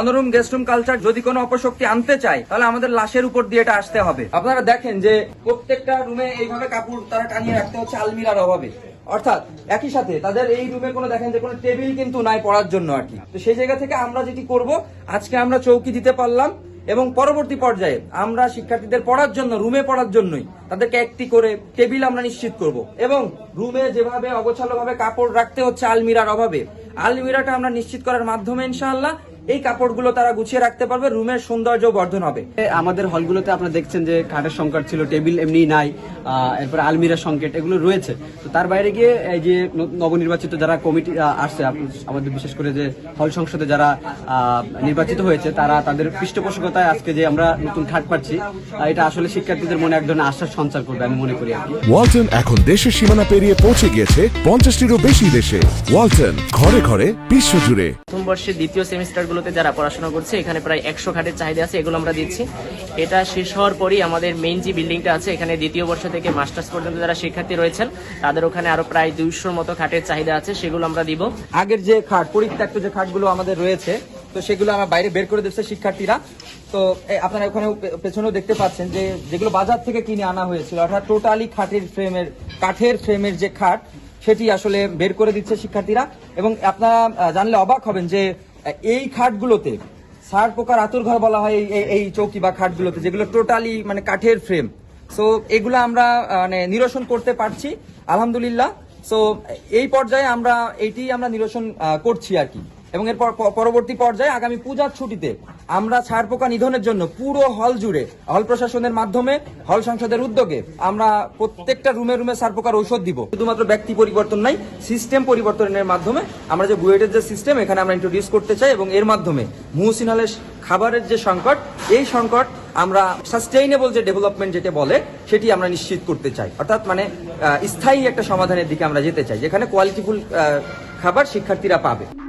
অনরুম guest room culture যদি কোনো অপশক্তি আনতে চায়, তাহলে আমাদের লাশের উপর দিয়ে এটা আসতে হবে। আপনারা দেখেন যে প্রত্যেকটা রুমে এইভাবে কাপড় তারা টানিয়ে রাখতে হচ্ছে আলমিরার অভাবে। অর্থাৎ একই সাথে তাদের এই রুমে কোনো দেখেন যে কোনো টেবিল কিন্তু নাই পড়ার জন্য আর কি। তো সেই জায়গা থেকে আমরা যেটি করব, আজকে আমরা চৌকি দিতে পারলাম এবং পরবর্তী পর্যায়ে আমরা শিক্ষার্থীদের পড়ার জন্য রুমে পড়ার জন্যই তাদেরকে একটি করে টেবিল আমরা নিশ্চিত করব। এবং রুমে যেভাবে অগোছালো ভাবে কাপড় রাখতে হচ্ছে আলমিরার অভাবে, আলমিরাটা আমরা নিশ্চিত করার মাধ্যমে ইনশাআল্লাহ এই কাপড়গুলো তারা গুছিয়ে রাখতে পারবে রুমের সৌন্দর্য বর্ধন হবে। আমাদের হলগুলোতে আপনারা দেখছেন যে খাটের সংকট ছিল টেবিল এমনি নাই এরপরে আলমিরা সংকট এগুলো রয়েছে। তো তার বাইরে গিয়ে এই যে নবনির্বাচিত যারা কমিটি আসছে আমাদের বিশেষ করে যে হল সংসদে যারা নির্বাচিত হয়েছে তারা তাদের পৃষ্ঠপোষকতায় আজকে যে আমরা নতুন খাট পাচ্ছি এটা আসলে শিক্ষার্থীদের মনে এক ধরনের আশ্বাস সঞ্চার করবে আমি মনে করি ওয়ালটন এখন দেশের সীমানা পেরিয়ে পৌঁছে গিয়েছে পঞ্চাশটিরও বেশি দেশে। ওয়ালটন ঘরে ঘরে বিশ্বজুড়ে। প্রথম বর্ষের দ্বিতীয় সেমিস্টারগুলোতে যারা পড়াশোনা করছে, এখানে প্রায় একশো খাটের চাহিদা আছে, এগুলো আমরা দিচ্ছি। এটা শেষ হওয়ার পরই আমাদের মেইন যে বিল্ডিংটা আছে, এখানে দ্বিতীয় বর্ষ থেকে মাস্টার্স পর্যন্ত যারা শিক্ষার্থী রয়েছেন, তাদের ওখানে আরও প্রায় দুইশোর মতো খাটের চাহিদা আছে, সেগুলো আমরা দিব। আগের যে খাট, পরিত্যক্ত যে খাটগুলো আমাদের রয়েছে, তো সেগুলো আমরা বাইরে বের করে দিচ্ছে শিক্ষার্থীরা। তো আপনারা ওখানে পেছনেও দেখতে পাচ্ছেন যে, যেগুলো বাজার থেকে কিনে আনা হয়েছিল, অর্থাৎ টোটালি খাটের ফ্রেমের কাঠের ফ্রেমের যে খাট, সেটি আসলে বের করে দিচ্ছে শিক্ষার্থীরা। এবং আপনারা জানলে অবাক হবেন যে এই খাটগুলোতে সার পোকার আতুর ঘর বলা হয়, এই- এই- চৌকি বা খাটগুলোতে, যেগুলো টোটালি মানে কাঠের ফ্রেম সো এগুলো আমরা মানে নিরসন করতে পারছি, আলহামদুলিল্লাহ। সো এই পর্যায়ে আমরা, এটি আমরা নিরসন করছি আর কি। এবং এর পর- পরবর্তী পর্যায়ে আগামী পূজার ছুটিতে আমরা ছাড় পোকা নিধনের জন্য পুরো হল জুড়ে, হল প্রশাসনের মাধ্যমে, হল সংসদের উদ্যোগে আমরা প্রত্যেকটা রুমে রুমে সার পোকার ঔষধ দিব। শুধুমাত্র ব্যক্তি পরিবর্তন নাই সিস্টেম পরিবর্তনের মাধ্যমে আমরা যে বুয়েটের যে সিস্টেম এখানে আমরা ইন্ট্রোডিউস করতে চাই এবং এর মাধ্যমে মুহসিন হলের খাবারের যে সংকট, এই সংকট আমরা সাস্টেইনেবল যে ডেভেলপমেন্ট যেটা বলে, সেটি আমরা নিশ্চিত করতে চাই। অর্থাৎ মানে স্থায়ী একটা সমাধানের দিকে আমরা যেতে চাই, যেখানে কোয়ালিটিফুল খাবার শিক্ষার্থীরা পাবে।